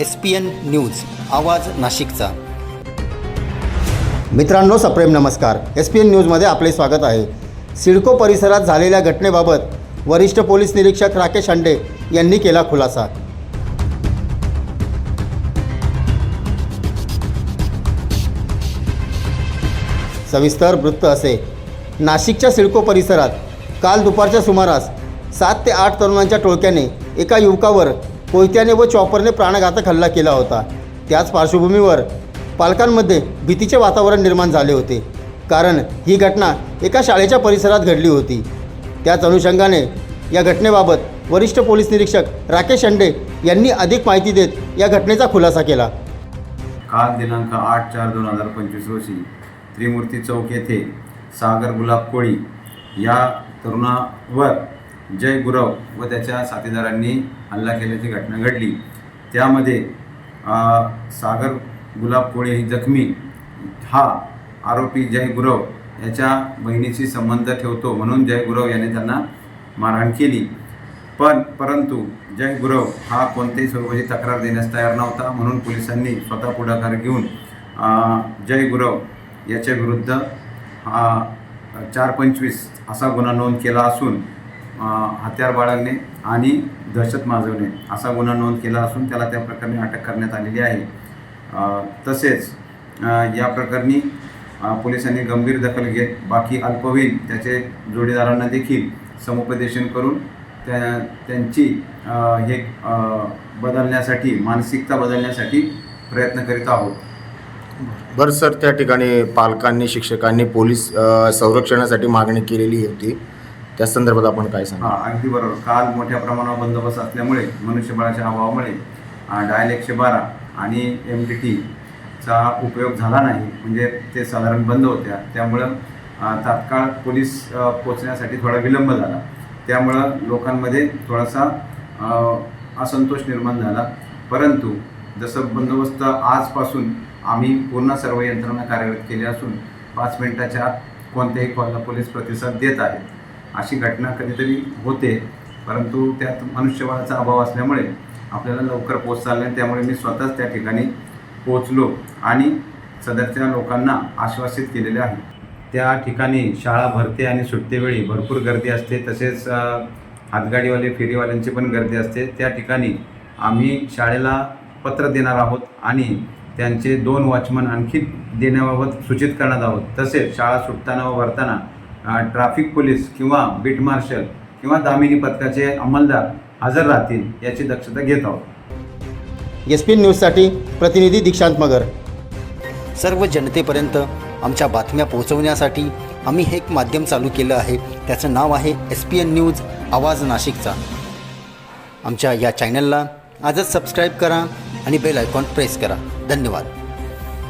S P N news आवाज नाशिकचा. मित्रांनो सप्रेम नमस्कार. एस पी एन न्यूजमध्ये आपले स्वागत आहे. सिडको परिसरात झालेल्या घटनेबाबत वरिष्ठ पोलीस निरीक्षक राकेश अंडे यांनी केला खुलासा. सविस्तर वृत्त असे. नाशिकच्या सिडको परिसरात काल दुपारच्या सुमारास सात ते आठ तरुणांच्या टोळक्याने एका युवकावर कोयत्याने व चॉपरने प्राणघातक हल्ला केला होता. त्याच पार्श्वभूमीवर पालकांमध्ये भीतीचे वातावरण निर्माण झाले होते. कारण ही घटना एका शाळेच्या परिसरात घडली होती. त्याच अनुषंगाने या घटनेबाबत वरिष्ठ पोलीस निरीक्षक राकेश अंडे यांनी अधिक माहिती देत या घटनेचा खुलासा केला. काल दिनांक आठ चार दोन हजार पंचवीस रोजी त्रिमूर्ती चौक येथे सागर गुलाब कोळी या तरुणावर जय गुरव व त्याच्या साथीदारांनी हल्ला केल्याची घटना घडली. त्यामध्ये सागर गुलाब कोळी जखमी. हा आरोपी जय गुरव याच्या बहिणीशी संबंध ठेवतो म्हणून जय गुरव याने त्यांना मारहाण केली. पण परंतु जय गुरव हा कोणत्याही स्वरूपाची तक्रार देण्यास तयार नव्हता म्हणून पोलिसांनी स्वतः पुढाकार घेऊन जय गुरव याच्या विरुद्ध हा चार पंचवीस असा गुन्हा नोंद केला असून हत्यार बाळगणे आणि दहशत माजवणे असा गुन्हा नोंद केला असून त्याला त्या प्रकरणी अटक करण्यात आलेली आहे. तसेच या प्रकरणी पोलिसांनी गंभीर दखल घेत बाकी अल्पवयीन त्याचे जोडीदारांना देखील समुपदेशन करून त्या त्यांची हे बदलण्यासाठी मानसिकता बदलण्यासाठी प्रयत्न करीत आहोत. बरं सर त्या ठिकाणी पालकांनी शिक्षकांनी पोलीस संरक्षणासाठी मागणी केलेली होती. त्या संदर्भात आपण काय सांगा? अगदी बरोबर. काल मोठ्या प्रमाणावर बंदोबस्त असल्यामुळे मनुष्यबळाच्या अभावामुळे डायल एकशे बारा आणि एम डी टीचा उपयोग झाला नाही. म्हणजे ते साधारण बंद होत्या. त्यामुळं तात्काळ पोलीस पोचण्यासाठी थोडा विलंब झाला. त्यामुळं लोकांमध्ये थोडासा असंतोष निर्माण झाला. परंतु जसं बंदोबस्त आजपासून आम्ही पूर्ण सर्व यंत्रणा कार्यरत केली असून पाच मिनिटाच्या कोणत्याही कॉलला पोलीस प्रतिसाद देत आहेत. अशी घटना कधीतरी होते परंतु त्यात मनुष्यबळाचा अभाव असल्यामुळे आपल्याला लवकर पोहोचता आलं त्यामुळे मी स्वतःच त्या ठिकाणी पोचलो आणि सदरच्या लोकांना आश्वासित केलेले आहे. त्या ठिकाणी शाळा भरते आणि सुटतेवेळी भरपूर गर्दी असते तसेच हातगाडीवाले फेरीवाल्यांची पण गर्दी असते. त्या ठिकाणी आम्ही शाळेला पत्र देणार आहोत आणि त्यांचे दोन वॉचमन आणखी देण्याबाबत सूचित करणार आहोत. तसेच शाळा सुटताना व भरताना ट्रॅफिक पोलीस किंवा बीट मार्शल किंवा दामिनी पथकाचे अंमलदार हजर राहतील याची दक्षता घेत आहोत. एस पी एन न्यूजसाठी प्रतिनिधी दीक्षांत मगर. सर्व जनतेपर्यंत आमच्या बातम्या पोहोचवण्यासाठी आम्ही हे एक माध्यम चालू केलं आहे. त्याचं नाव आहे एस पी एन न्यूज आवाज नाशिकचा. आमच्या या चॅनलला आजच सबस्क्राईब करा आणि बेल आयकॉन प्रेस करा. धन्यवाद.